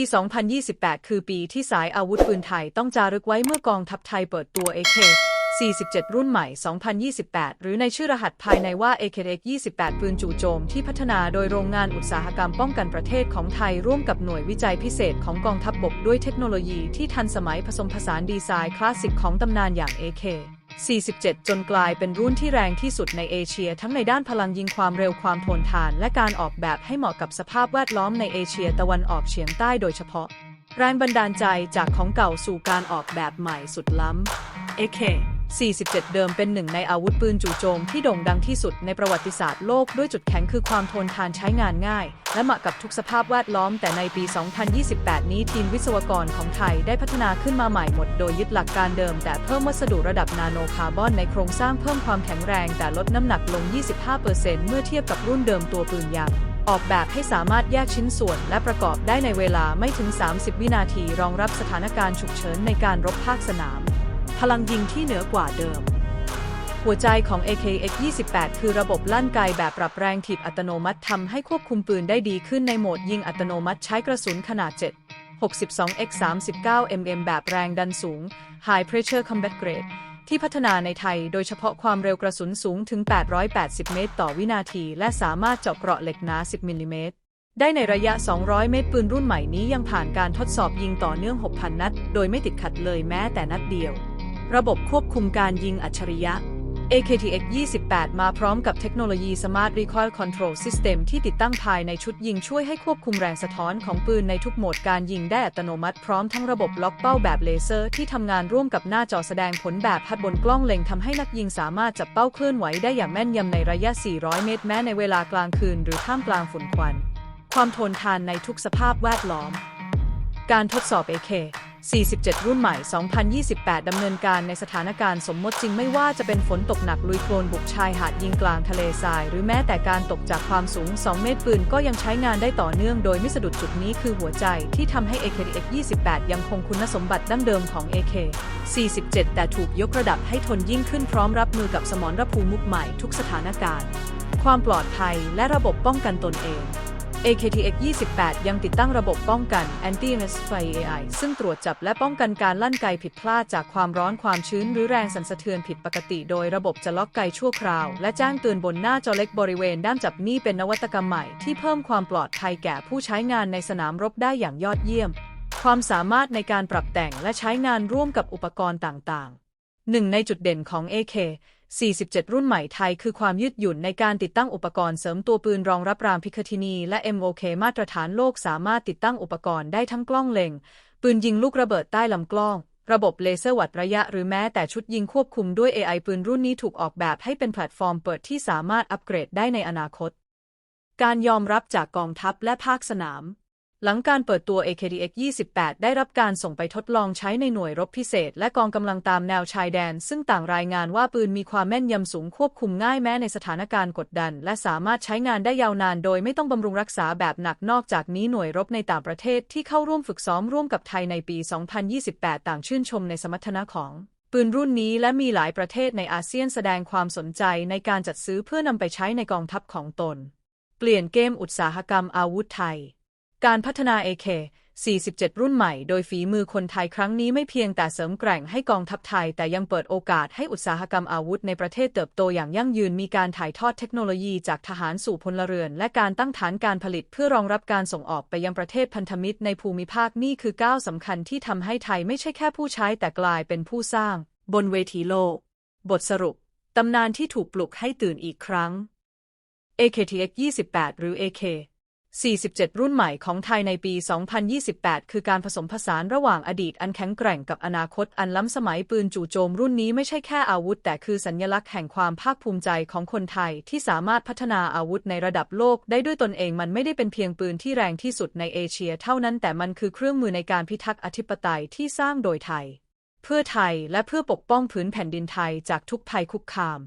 ปี 2028 คือปีที่สายอาวุธปืนไทยต้องจารึกไว้เมื่อกองทัพไทยเปิดตัว AK 47 รุ่นใหม่ 2028 หรือในชื่อรหัสภายในว่า AKX 28 ปืนจู่โจมที่พัฒนาโดยโรงงานอุตสาหกรรมป้องกันประเทศของไทยร่วมกับหน่วยวิจัยพิเศษของกองทัพบบกด้วยเทคโนโลยีที่ทันสมัยผสมผสานดีไซน์คลาสสิกของตำนานอย่าง AK 47 จนกลายเป็นรุ่นที่แรงที่สุดในเอเชีย ทั้งในด้านพลังยิงความเร็วความทนทาน และการออกแบบให้เหมาะกับสภาพแวดล้อมในเอเชียตะวันออกเฉียงใต้โดยเฉพาะ แรงบันดาลใจจากของเก่าสู่การออกแบบใหม่สุดล้ำ AK 47 เดิมเป็นหนึ่งในอาวุธปืนจู่โจมที่โด่งดังที่สุดในประวัติศาสตร์โลกด้วยจุดแข็งคือความทนทานใช้งานง่าย และเหมาะกับทุกสภาพแวดล้อม แต่ในปี 2028 นี้ทีมวิศวกรของไทยได้พัฒนาขึ้นมาใหม่หมดโดยยึดหลักการเดิม แต่เพิ่มวัสดุระดับนาโนคาร์บอนในโครงสร้างเพิ่มความแข็งแรงแต่ลดน้ำหนักลง 25%เมื่อเทียบกับรุ่นเดิมตัวปืนยางออกแบบให้สามารถแยกชิ้นส่วนและประกอบได้ในเวลาไม่ถึง 30 วินาทีรองรับสถานการณ์ฉุกเฉินในการรบภาคสนาม พลังยิงที่เหนือกว่าเดิม หัวใจของ AKX 28 คือระบบลั่นไกแบบปรับแรงถีบอัตโนมัติทำให้ควบคุมปืนได้ดีขึ้นในโหมดยิงอัตโนมัติใช้กระสุนขนาด 7 62x 39 mm แบบแรงดันสูง High Pressure Combat Grade ที่พัฒนาในไทยโดยเฉพาะความเร็วกระสุนสูงถึง 880 เมตร ต่อวินาที และสามารถเจาะเกราะเหล็กหนา 10 มิลลิเมตร ได้ในระยะ 200 เมตร ปืนรุ่นใหม่นี้ยังผ่านการทดสอบยิงต่อเนื่อง 6,000 นัด โดยไม่ติดขัดเลยแม้แต่นัดเดียว ระบบควบคุมการยิงอัจฉริยะ AKTX 28 มาพร้อมกับเทคโนโลยี Smart Recoil Control System ที่ติดตั้งภายในชุดยิงช่วยให้ควบคุมแรงสะท้อนของปืนในทุกโหมดการยิงได้อัตโนมัติพร้อมทั้งระบบล็อกเป้าแบบเลเซอร์ที่ทำงานร่วมกับหน้าจอแสดงผลแบบพัดบนกล้องเล็งทำให้นักยิงสามารถจับเป้าเคลื่อนไหวได้อย่างแม่นยำในระยะ 400 เมตร แม้ในเวลากลางคืน หรือท่ามกลางฝุ่นควัน ความทนทานในทุกสภาพแวดล้อม การทดสอบ AK 47 รุ่นใหม่ 2028 ดำเนินการในสถานการณ์สมมติจริงไม่ว่าจะเป็นฝนตกหนักลุยโคลนบุกชายหาดยิงกลางทะเลทราย หรือแม้แต่การตกจากความสูง 2 เมตรปืนก็ยังใช้งานได้ต่อเนื่องโดยไม่สะดุดจุดนี้คือหัวใจที่ทำให้ AKX 28 ยังคงคุณสมบัติดั้งเดิมของ AK 47 แต่ถูกยกระดับให้ทนยิ่งขึ้นพร้อมรับมือกับสมรภูมิมุกใหม่ทุกสถานการณ์ ความปลอดภัยและระบบป้องกันตนเอง AKTX 28 ยังติดตั้งระบบป้องกัน Anti-Misfire AI ซึ่งตรวจจับและป้องกันการลั่นไกผิดพลาดจากความร้อนความชื้น หรือแรงสั่นสะเทือนผิดปกติ โดยระบบจะล็อกไกชั่วคราว และแจ้งเตือนบนหน้าจอเล็กบริเวณด้านจับนี่เป็นนวัตกรรมใหม่ที่เพิ่มความปลอดภัยแก่ผู้ใช้งานในสนามรบได้อย่างยอดเยี่ยม ความสามารถในการปรับแต่งและใช้งานร่วมกับอุปกรณ์ต่างๆหนึ่งในจุดเด่นของ AK 47 รุ่นใหม่ไทยคือความยืดหยุ่นในการติดตั้งอุปกรณ์เสริมตัวปืนรองรับรามพิคทินี และ MOK มาตรฐานโลกสามารถติดตั้งอุปกรณ์ได้ทั้งกล้องเล็ง ปืนยิงลูกระเบิดใต้ลำกล้อง ระบบเลเซอร์วัดระยะหรือแม้แต่ชุดยิงควบคุมด้วย AI ปืนรุ่นนี้ถูกออกแบบให้เป็นแพลตฟอร์มเปิดที่สามารถอัปเกรดได้ในอนาคต การยอมรับจากกองทัพและภาคสนาม หลังการเปิดตัว AKDX 28 ได้รับการส่งไปทดลองใช้ในหน่วยรบพิเศษ และกองกำลังตามแนวชายแดน ซึ่งต่างรายงานว่าปืนมีความแม่นยำสูงควบคุมง่ายแม้ในสถานการณ์กดดัน และสามารถใช้งานได้ยาวนานโดยไม่ต้องบำรุงรักษาแบบหนักนอกจากนี้หน่วยรบในต่างประเทศที่เข้าร่วมฝึกซ้อมร่วมกับไทยในปี 2028 ต่างชื่นชมในสมรรถนะของปืนรุ่นนี้และมีหลายประเทศในอาเซียนแสดงความสนใจในการจัดซื้อเพื่อนำไปใช้ในกองทัพของตน เปลี่ยนเกมอุตสาหกรรมอาวุธไทย การพัฒนา AK 47 รุ่นใหม่โดยฝีมือคนไทยครั้งนี้ไม่เพียงแต่เสริมแกร่งให้กองทัพไทย แต่ยังเปิดโอกาสให้อุตสาหกรรมอาวุธในประเทศเติบโตอย่างยั่งยืนมีการถ่ายทอดเทคโนโลยีจากทหารสู่พลเรือน และการตั้งฐานการผลิตเพื่อรองรับการส่งออกไปยังประเทศพันธมิตรในภูมิภาคนี่คือก้าวสำคัญที่ทำให้ไทยไม่ใช่แค่ผู้ใช้แต่กลายเป็นผู้สร้าง บนเวทีโลก บทสรุปตำนานที่ถูกปลุกให้ตื่นอีกครั้ง AKTX 28 หรือ AK 47 รุ่นใหม่ของไทยในปี 2028 คือการผสมผสานระหว่างอดีตอันแข็งแกร่งกับอนาคตอันล้ำสมัยปืนจู่โจมรุ่นนี้ไม่ใช่แค่อาวุธ แต่คือสัญลักษณ์แห่งความภาคภูมิใจของคนไทยที่สามารถพัฒนาอาวุธในระดับโลกได้ด้วยตนเองมันไม่ได้เป็นเพียงปืนที่แรงที่สุดในเอเชียเท่านั้นแต่มันคือเครื่องมือในการพิทักษ์อธิปไตยที่สร้างโดยไทย เพื่อไทยและเพื่อปกป้องพื้นแผ่นดินไทยจากทุกภัยคุกคาม